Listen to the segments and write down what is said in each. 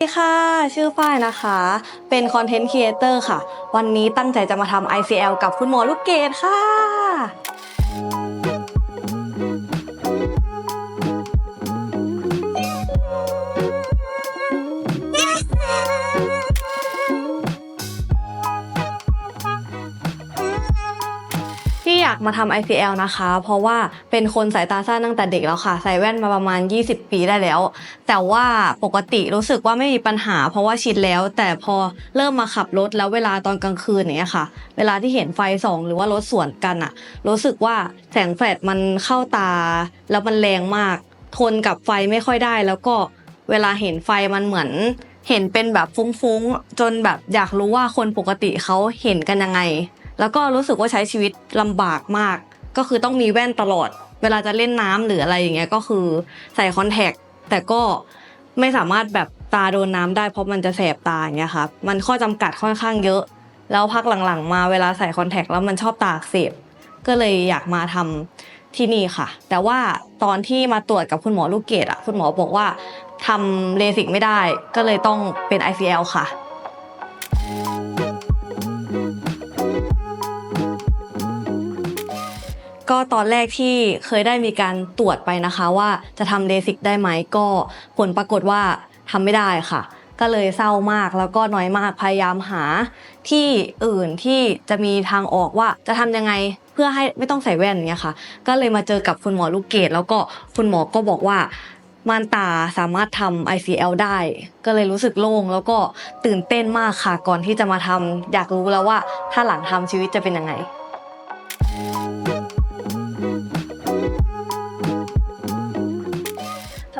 สวัสดีค่ะ ชื่อฝ้ายนะคะ เป็นคอนเทนต์ครีเอเตอร์ค่ะ วันนี้ตั้งใจจะมาทำ ICL กับคุณหมอลูกเกดค่ะากมาทำ ICL นะคะ เพราะว่าเป็นคนสายตาสั้นตั้งแต่เด็กแล้วค่ะ ใส่แว่นมาประมาณ 20 ปีได้แล้ว แต่ว่าปกติรู้สึกว่าไม่มีปัญหา เพราะว่าชินแล้ว แต่พอเริ่มมาขับรถแล้วเวลาตอนกลางคืนเนี้ยค่ะ เวลาที่เห็นไฟส่องหรือว่ารถสวนกันอะรู้สึกว่าแสงแฟลชมันเข้าตา แล้วมันแรงมาก ทนกับไฟไม่ค่อยได้ แล้วก็เวลาเห็นไฟมันเหมือนเห็นเป็นแบบฟุ้งๆ จนแบบอยากรู้ว่าคนปกติเขาเห็นกันยังไง แล้วก็รู้สึกว่าใช้ชีวิตลำบากมาก ก็คือต้องมีแว่นตลอด เวลาจะเล่นน้ำหรืออะไรอย่างเงี้ยก็คือใส่คอนแทคแต่ก็ไม่สามารถแบบตาโดนน้ำได้เพราะมันจะแสบตาอย่างเงี้ยครับมันข้อจำกัดค่อนข้างเยอะ แล้วพักหลังๆ มาเวลาใส่คอนแทคแล้วมันชอบตาอักเสบก็เลยอยากมาทำที่นี่ค่ะ แต่ว่าตอนที่มาตรวจกับคุณหมอลูกเกดอะคุณหมอบอกว่าทำเลสิกไม่ได้ก็เลยต้องเป็น ICL ค่ะ ก็ตอนแรกที่เคยได้มีการตรวจไปนะคะ ว่าจะทำเลสิกได้ไหมก็ผลปรากฏว่าทำไม่ได้ค่ะ ก็เลยเศร้ามากแล้วก็น้อยมากพยายามหา ที่อื่นที่จะมีทางออกว่าจะทำยังไงเพื่อให้ไม่ต้องใส่แว่นเงี้ยค่ะ ก็เลยมาเจอกับคุณหมอลูกเกดแล้วก็คุณหมอก็บอกว่าม่านตาสามารถทำ ICL ได้ ก็เลยรู้สึกโล่งแล้วก็ตื่นเต้นมากค่ะก่อนที่จะมาทำอยากรู้แล้วว่าถ้าหลังทำชีวิตจะเป็นยังไง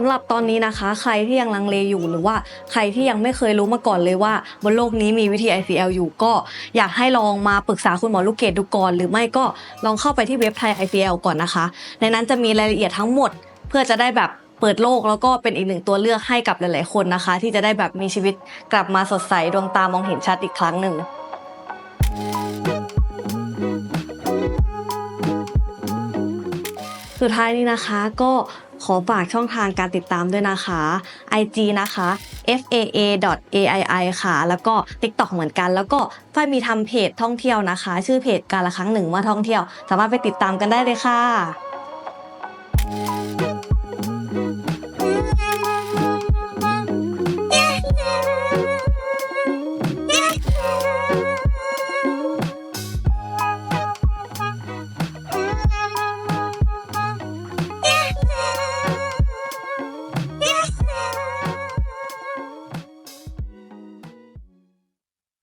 ำหรับตอนนี้นะคะ ใครที่ยังลังเลอยู่หรือว่าใครที่ยังไม่เคยรู้มาก่อนเลยว่า บนโลกนี้มีวิธี ICL อยู่ก็อยากให้ลองมาปรึกษาคุณหมอลูกเกดดูก่อน หรือไม่ก็ลองเข้าไปที่เว็บไทย ICL ก่อนนะคะ ในนั้นจะมีรายละเอียดทั้งหมด เพื่อจะได้แบบเปิดโลกแล้วก็เป็นอีกหนึ่งตัวเลือกให้กับหลาย ๆ คนนะคะ ที่จะได้แบบมีชีวิตกลับมาสดใสดวงตามองเห็นชัดอีกครั้งหนึ่ง สุดท้ายนี้นะคะก็ ขอฝากช่องทางการติดตามด้วยนะคะ IG นะคะ faa.aii ค่ะ แล้วก็ TikTok เหมือนกัน แล้วก็ฝ้ายมีทำเพจท่องเที่ยวนะคะ ชื่อเพจการละครั้งหนึ่งว่าท่องเที่ยว สามารถไปติดตามกันได้เลยค่ะ